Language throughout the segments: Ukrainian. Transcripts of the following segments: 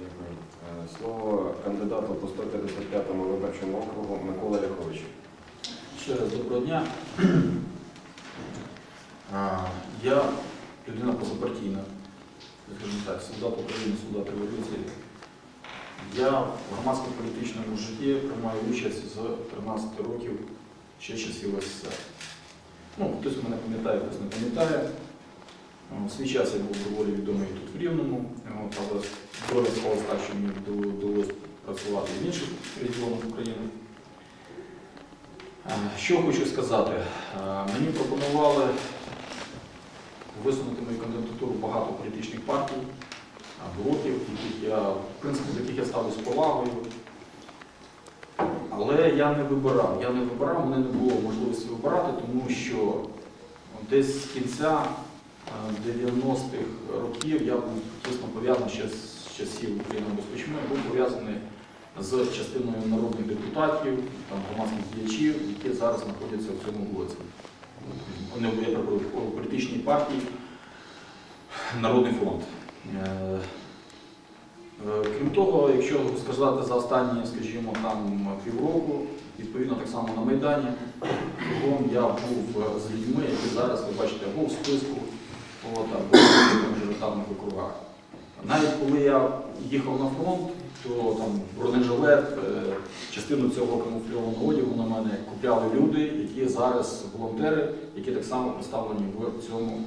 Е, Слово кандидату по 155-му виборчому округу Микола Ляхович. Ще раз доброго дня. Я людина позапартійна, скажімо так, солдат України, солдат революції. Я в громадсько-політичному житті приймаю участь з 13 років ще часів СССР. Ну, хтось мене пам'ятає, хтось не пам'ятає. О, В свій час я був доволі відомий тут в Рівному, От, але доля склалась так, що мені вдалося працювати в інших регіонах України. Е, Що хочу сказати? Е, Мені пропонували висунути мою кандидатуру багато політичних партій, е, блоків, яких я, в принципі, до яких я ставлюсь з повагою. Але я не вибирав. Я не вибирав, мене не було можливості вибирати, тому що десь з кінця е, 90-х років я був тісно пов'язаний ще з часів України безпечми, був пов'язаний з частиною народних депутатів, там, громадських діячів, які зараз знаходяться в цьому блоці. Вони в політичній партії Народний фронт. Е, е, Крім того, якщо сказати за останні, скажімо, там півроку, відповідно так само на Майдані, кругом я був з людьми, які зараз, ви бачите, або в списку, або в мажоритарних округах. Навіть коли я їхав на фронт, то там бронежилет, е, частину цього камуфльованого одягу на мене купляли люди, які зараз волонтери, які так само представлені в цьому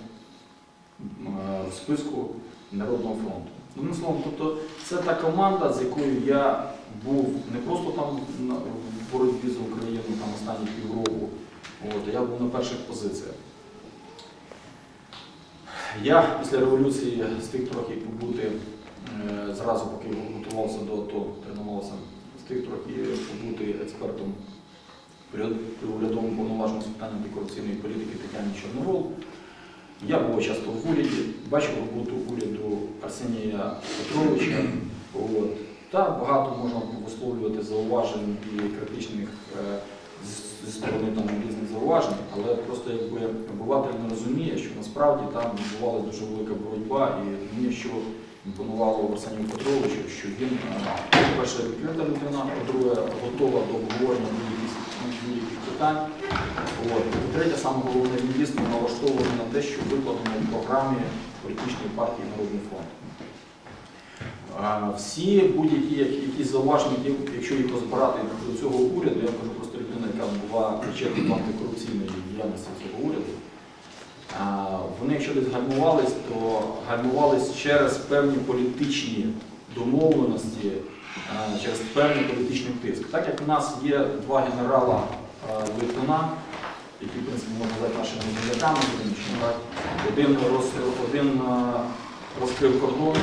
е, в списку Народного фронту. Одним словом, тобто це та команда, з якою я був не просто там в боротьбі за Україну там останні півроку, а я був на перших позиціях. Я після революції встиг трохи побути зразу, поки готувався до АТО, тренувався, встиг трохи побути експертом при урядовому повноваженому з питань антикорупційної політики Тетяні Чорновол. Я був часто в уряді, бачив роботу уряду Арсенія Петровича. От. Та багато можна висловлювати зауважень і критичних е, зі сторони там, різних зауважень, але просто якби обиватель не розуміє, що насправді там відбувалася дуже велика боротьба, і мені що імпонувало Арсенію Петровичу, що він, е, по-перше, відкрита людина, по-друге, готова до обговорення будь-яких питань. От. І третє, саме головне, він дійсно налаштований на те, що викладено в програмі політичної партії Народний фронт. Всі будь-які як- якісь зауваження, якщо їх розбирати до цього уряду, я кажу просто людина, яка була причетна до антикорупційної діяльності цього уряду, вони, якщо десь гальмувались, то гальмувались через певні політичні домовленості, через певний політичний тиск. Так як в нас є два генерала а, які, в принципі, можна назвати нашими земляками, один, роз, один розкрив кордон,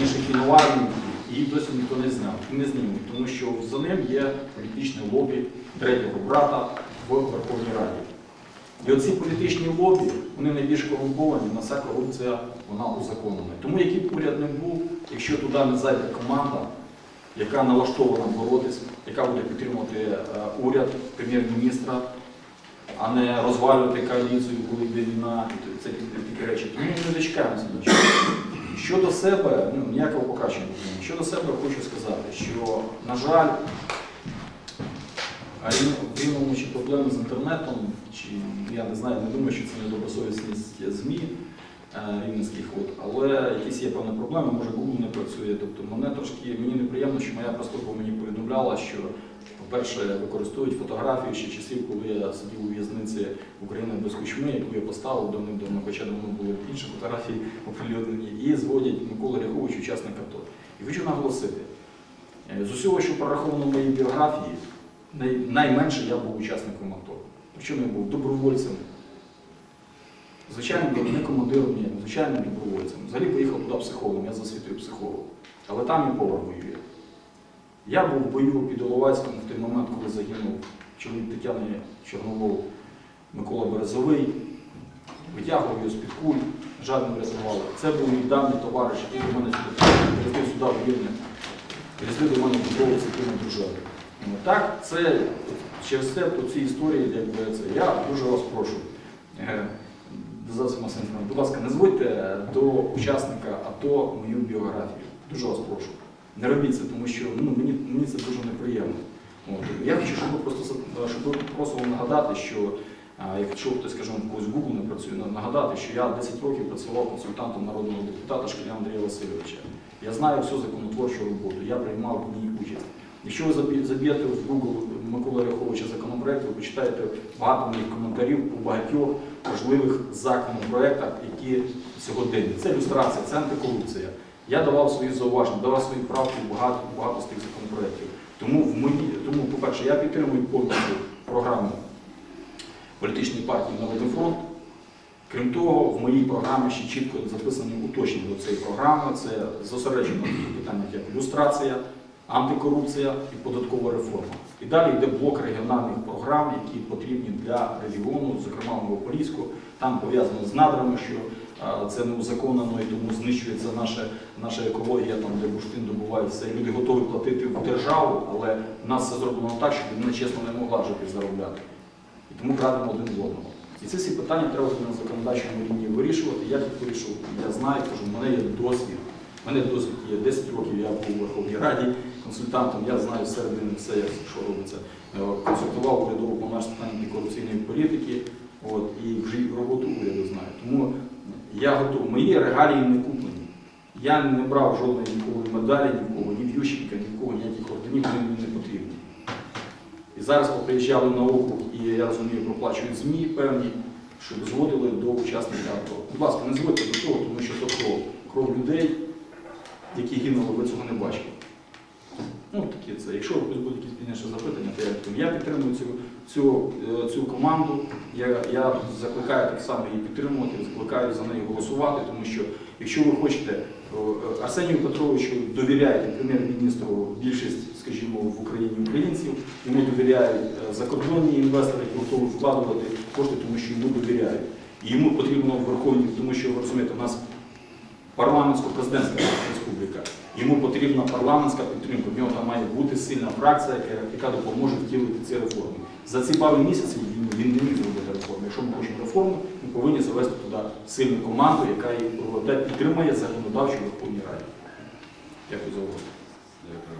інший армію, і досі ніхто не знав, не зніме, тому що за ним є політичне лобі третього брата в Верховній Раді. І оці політичні лобі, вони найбільш корумповані, на корупція вона узаконена. Тому який б уряд не був, якщо туди не зайде команда, яка налаштована боротись, яка буде підтримувати е, уряд, прем'єр-міністра, а не розвалювати коаліцію, коли йде війна і це такі- речі. Тому ми не дочекаємося. Щодо себе, ну, ніякого покращення. Щодо себе хочу сказати, що, на жаль, а в рівному чи проблеми з інтернетом, чи я не знаю, не думаю, що це недобросовісність ЗМІ е, рівненських, от, але якісь є певні проблеми, може Google не працює. Тобто мене трошки мені неприємно, що моя прес-служба мені повідомляла, що, по-перше, використовують фотографії ще часів, коли я сидів у в'язниці України без кучми, яку я поставив давним-давно, хоча давно були інші фотографії оприлюднені, і зводять Микола Ряхович, учасник АТО. І хочу наголосити, е, з усього, що прораховано в моїй біографії, найменше я був учасником АТО. Причому я був добровольцем. Звичайно, не командиром, ні, звичайним добровольцем. Взагалі поїхав туди психологом, я за освітою психолог. Але там і повар воює. Я був в бою під Іловайськом в той момент, коли загинув чоловік Тетяни Чорновол Микола Березовий. Витягував його з-під куль, жаль не врятували. Це був мій давній товариш, який до мене приїздив сюди в Рівне. Приїздив до мене в Дубровиці, який ми дружили. Ну, Так, це через це по цій історії, якби це. Я дуже вас прошу. е, будь ласка, не зводьте до учасника АТО мою біографію. Дуже вас прошу. Не робіть це, тому що ну, мені, мені це дуже неприємно. От. Я хочу, щоб ви просто щоб ви просто нагадати, що якщо хтось, скажімо, когось в Google не працює, нагадати, що я 10 років працював консультантом народного депутата Шкіля Андрія Васильовича. Я знаю всю законотворчу роботу, я приймав в ній участь. Якщо ви заб'єте в Google Микола Ряховича законопроект, ви почитаєте багато моїх коментарів по багатьох важливих законопроектах, які сьогодні. Це люстрація, це антикорупція. Я давав свої зауваження, давав свої правки багато, багато з тих законопроєктів. Тому, в мені, тому, по-перше, я підтримую повністю програму політичної партії Народний фронт. Крім того, в моїй програмі ще чітко записані уточнення до цієї програми. Це зосереджено питаннях, як люстрація, антикорупція і податкова реформа. І далі йде блок регіональних програм, які потрібні для регіону, зокрема Новополіську. Там пов'язано з надрами, що це не узаконено і тому знищується наша, наша екологія, там, де бурштин добувається. Люди готові платити в державу, але в нас це зроблено так, щоб вони чесно не могла жити заробляти. І тому крадемо один з одного. І ці всі питання треба на законодавчому рівні вирішувати. Я їх вирішив, я знаю, кажу, в мене є досвід. У мене досвід є 10 років, я був у Верховній Раді консультантом, я знаю всередині все, як що робиться. Е, Консультував урядову планаж з питань антикорупційної політики, от, і вже роботу уряду знаю. Тому я готовий. Мої регалії не куплені. Я не брав жодної ніколи медалі, нікого, ні в Ющенка, нікого, ніяких орденів, вони мені не потрібні. І зараз поприїжджали на округ, і я розумію, проплачують ЗМІ певні, щоб зводили до учасника АТО. Будь ласка, не зводьте до того, тому що то кров. Кров людей, які гинули, ви цього не бачили. Ну, такі це. Якщо будуть якісь пізніше запитання, то я. Я підтримую цю, цю, е, цю команду. Я, я закликаю так само її підтримувати, закликаю за неї голосувати, тому що якщо ви хочете е, Арсенію Петровичу довіряєте прем'єр-міністру більшість, скажімо, в Україні українців, йому довіряють е, закордонні інвестори, які готові вкладувати кошти, тому що йому довіряють. І йому потрібно в Верховній, тому що ви розумієте, у нас парламентсько-президентська республіка. Йому потрібна парламентська підтримка. В нього там має бути сильна фракція, яка, яка допоможе втілити ці реформи. За ці пару місяців він, він не міг зробити реформи. Якщо ми хочемо реформу, ми повинні завести туди сильну команду, яка її проведе, підтримає законодавчу Верховній Раді. Дякую за увагу. Дякую.